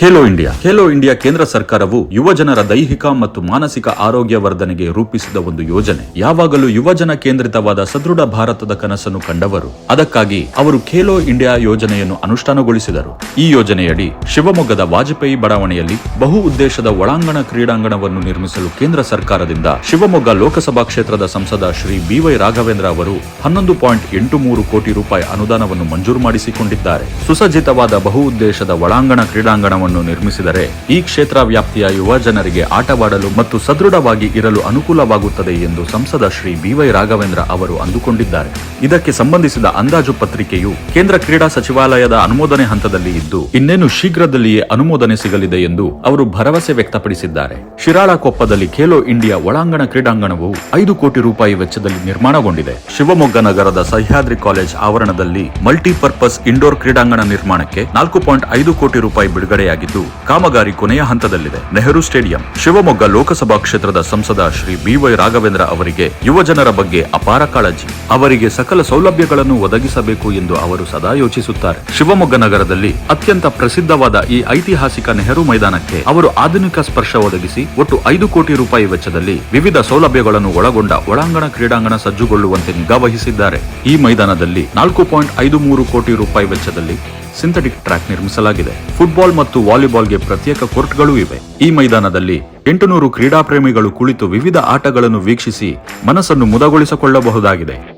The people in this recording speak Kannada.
ಖೇಲೋ ಇಂಡಿಯಾ ಖೇಲೋ ಇಂಡಿಯಾ ಕೇಂದ್ರ ಸರ್ಕಾರವು ಯುವಜನರ ದೈಹಿಕ ಮತ್ತು ಮಾನಸಿಕ ಆರೋಗ್ಯ ವರ್ಧನೆಗೆ ರೂಪಿಸಿದ ಒಂದು ಯೋಜನೆ. ಯಾವಾಗಲೂ ಯುವಜನ ಕೇಂದ್ರಿತವಾದ ಸದೃಢ ಭಾರತದ ಕನಸನ್ನು ಕಂಡವರು. ಅದಕ್ಕಾಗಿ ಅವರು ಖೇಲೋ ಇಂಡಿಯಾ ಯೋಜನೆಯನ್ನು ಅನುಷ್ಠಾನಗೊಳಿಸಿದರು. ಈ ಯೋಜನೆಯಡಿ ಶಿವಮೊಗ್ಗದ ವಾಜಪೇಯಿ ಬಡಾವಣೆಯಲ್ಲಿ ಬಹು ಉದ್ದೇಶದ ಒಳಾಂಗಣ ಕ್ರೀಡಾಂಗಣವನ್ನು ನಿರ್ಮಿಸಲು ಕೇಂದ್ರ ಸರ್ಕಾರದಿಂದ ಶಿವಮೊಗ್ಗ ಲೋಕಸಭಾ ಕ್ಷೇತ್ರದ ಸಂಸದ ಶ್ರೀ ಬಿವೈ ರಾಘವೇಂದ್ರ ಅವರು ಹನ್ನೊಂದು ಪಾಯಿಂಟ್ ಎಂಟು ಮೂರು ಕೋಟಿ ರೂಪಾಯಿ ಅನುದಾನವನ್ನು ಮಂಜೂರು ಮಾಡಿಸಿಕೊಂಡಿದ್ದಾರೆ. ಸುಸಜ್ಜಿತವಾದ ಬಹು ಉದ್ದೇಶದ ಒಳಾಂಗಣ ಕ್ರೀಡಾಂಗಣವನ್ನು ನಿರ್ಮಿಸಿದರೆ ಈ ಕ್ಷೇತ್ರ ವ್ಯಾಪ್ತಿಯ ಯುವ ಜನರಿಗೆ ಆಟವಾಡಲು ಮತ್ತು ಸದೃಢವಾಗಿ ಇರಲು ಅನುಕೂಲವಾಗುತ್ತದೆ ಎಂದು ಸಂಸದ ಶ್ರೀ ಬಿವೈ ರಾಘವೇಂದ್ರ ಅವರು ಅಂದುಕೊಂಡಿದ್ದಾರೆ. ಇದಕ್ಕೆ ಸಂಬಂಧಿಸಿದ ಅಂದಾಜು ಪತ್ರಿಕೆಯು ಕೇಂದ್ರ ಕ್ರೀಡಾ ಸಚಿವಾಲಯದ ಅನುಮೋದನೆ ಹಂತದಲ್ಲಿ ಇದ್ದು, ಇನ್ನೇನು ಶೀಘ್ರದಲ್ಲಿಯೇ ಅನುಮೋದನೆ ಸಿಗಲಿದೆ ಎಂದು ಅವರು ಭರವಸೆ ವ್ಯಕ್ತಪಡಿಸಿದ್ದಾರೆ. ಶಿರಾಳಕೊಪ್ಪದಲ್ಲಿ ಖೇಲೋ ಇಂಡಿಯಾ ಒಳಾಂಗಣ ಕ್ರೀಡಾಂಗಣವು ಐದು ಕೋಟಿ ರೂಪಾಯಿ ವೆಚ್ಚದಲ್ಲಿ ನಿರ್ಮಾಣಗೊಂಡಿದೆ. ಶಿವಮೊಗ್ಗ ನಗರದ ಸಹ್ಯಾದ್ರಿ ಕಾಲೇಜ್ ಆವರಣದಲ್ಲಿ ಮಲ್ಟಿಪರ್ಪಸ್ ಇಂಡೋರ್ ಕ್ರೀಡಾಂಗಣ ನಿರ್ಮಾಣಕ್ಕೆ ನಾಲ್ಕು ಪಾಯಿಂಟ್ ಐದು ಕೋಟಿ ರೂಪಾಯಿ ಬಿಡುಗಡೆಯಾಗಿದ್ದು ಕಾಮಗಾರಿ ಕೊನೆಯ ಹಂತದಲ್ಲಿದೆ. ನೆಹರು ಸ್ಟೇಡಿಯಂ, ಶಿವಮೊಗ್ಗ ಲೋಕಸಭಾ ಕ್ಷೇತ್ರದ ಸಂಸದ ಶ್ರೀ ಬಿವೈ ರಾಘವೇಂದ್ರ ಅವರಿಗೆ ಯುವಜನರ ಬಗ್ಗೆ ಅಪಾರ ಕಾಳಜಿ. ಅವರಿಗೆ ಸಕಲ ಸೌಲಭ್ಯಗಳನ್ನು ಒದಗಿಸಬೇಕು ಎಂದು ಅವರು ಸದಾ ಯೋಚಿಸುತ್ತಾರೆ. ಶಿವಮೊಗ್ಗ ನಗರದಲ್ಲಿ ಅತ್ಯಂತ ಪ್ರಸಿದ್ಧವಾದ ಈ ಐತಿಹಾಸಿಕ ನೆಹರು ಮೈದಾನಕ್ಕೆ ಅವರು ಆಧುನಿಕ ಸ್ಪರ್ಶ ಒದಗಿಸಿ ಒಟ್ಟು ಐದು ಕೋಟಿ ರೂಪಾಯಿ ವೆಚ್ಚದಲ್ಲಿ ವಿವಿಧ ಸೌಲಭ್ಯಗಳನ್ನು ಒಳಗೊಂಡ ಒಳಾಂಗಣ ಕ್ರೀಡಾಂಗಣ ಸಜ್ಜುಗೊಳ್ಳುವಂತೆ ನಿಗಾ ವಹಿಸಿದ್ದಾರೆ ಈ ಮೈದಾನದಲ್ಲಿ ನಾಲ್ಕು ಪಾಯಿಂಟ್ ಐದು ಮೂರು ಕೋಟಿ ರೂಪಾಯಿ ವೆಚ್ಚದಲ್ಲಿ ಸಿಂಥೆಟಿಕ್ ಟ್ರ್ಯಾಕ್ ನಿರ್ಮಿಸಲಾಗಿದೆ. ಫುಟ್ಬಾಲ್ ಮತ್ತು ವಾಲಿಬಾಲ್ಗೆ ಪ್ರತ್ಯೇಕ ಕೋರ್ಟ್ಗಳೂ ಇವೆ. ಈ ಮೈದಾನದಲ್ಲಿ ಎಂಟುನೂರು ಕ್ರೀಡಾಪ್ರೇಮಿಗಳು ಕುಳಿತು ವಿವಿಧ ಆಟಗಳನ್ನು ವೀಕ್ಷಿಸಿ ಮನಸ್ಸನ್ನು ಮುದಗೊಳಿಸಿಕೊಳ್ಳಬಹುದಾಗಿದೆ.